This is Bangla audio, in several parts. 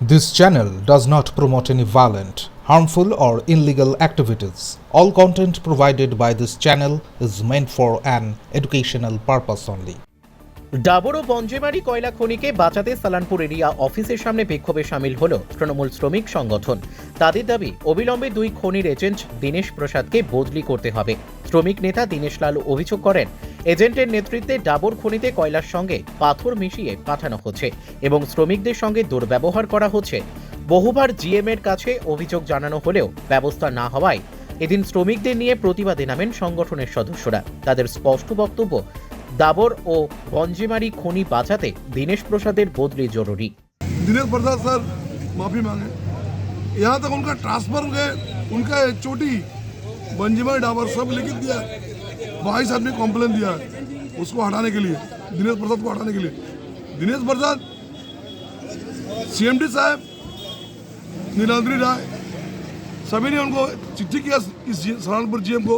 This channel does not promote any violent, harmful, or illegal activities. All content provided by this channel is meant for an educational purpose only. Dabur ও বঞ্জেমারি কয়লা খনিকে বাঁচাতে সালানপুর এরিয়া অফিসের সামনে বিক্ষোভে সামিল হল তৃণমূল শ্রমিক সংগঠন তাদের দাবি অবিলম্বে দুই খনির এজেন্ট দীনেশ প্রসাদকে বদলি করতে হবে শ্রমিক নেতা দীনেশ লাল অভিযোগ করেন এজেন্টের নেতৃত্বে ডাবর খনিতে কয়লার সঙ্গে পাথর মিশিয়ে পাঠানো হচ্ছে এবং শ্রমিকদের সঙ্গে দুর্ব্যবহার করা হচ্ছে বহুবার জিএম এর কাছে অভিযোগ জানানো হলেও ব্যবস্থা না হওয়ায় এদিন শ্রমিকদের নিয়ে প্রতিবাদে নামেন সংগঠনের সদস্যরা তাদের স্পষ্ট বক্তব্য দাবর ও গঞ্জেমারি খনি বাঁচাতে দীনেশ প্রসাদের বদলি জরুরি दिनेश प्रसाद सर माफी मांगे यहाँ तक उनका ट्रांसफर हो गए उनका चोटी बंजिमा डाबर सब लिखित दिया बाईस आदमी कॉम्प्लेन दिया है, उसको हटाने के लिए, दिनेश प्रसाद को हटाने के लिए। दिनेश प्रसाद सीएमडी साहब नीलाद्री राय, सभी ने उनको चिट्ठी किया इस सहारनपुर जीएम को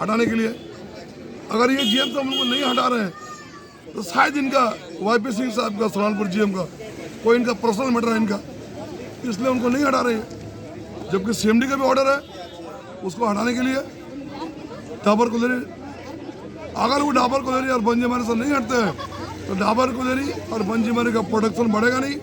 हटाने के लिए। अगर ये जीएम साहब उनको नहीं हटा रहे हैं तो शायद इनका वाईपी सिंह साहब का सलानपुर जीएम का, कोई इनका पर्सनल मैटर है इनका। इसलिए उनको नहीं हटा रहे हैं। जबकि सीएमडी का भी ऑर्डर है, उसको हटाने के लिए डाबर कुलेरी अगर वो डाबर कुलेरी और बंजीमारी से नहीं हटते हैं तो डाबर कुलेरी और बंजीमारी का प्रोडक्शन बढ़ेगा नहीं।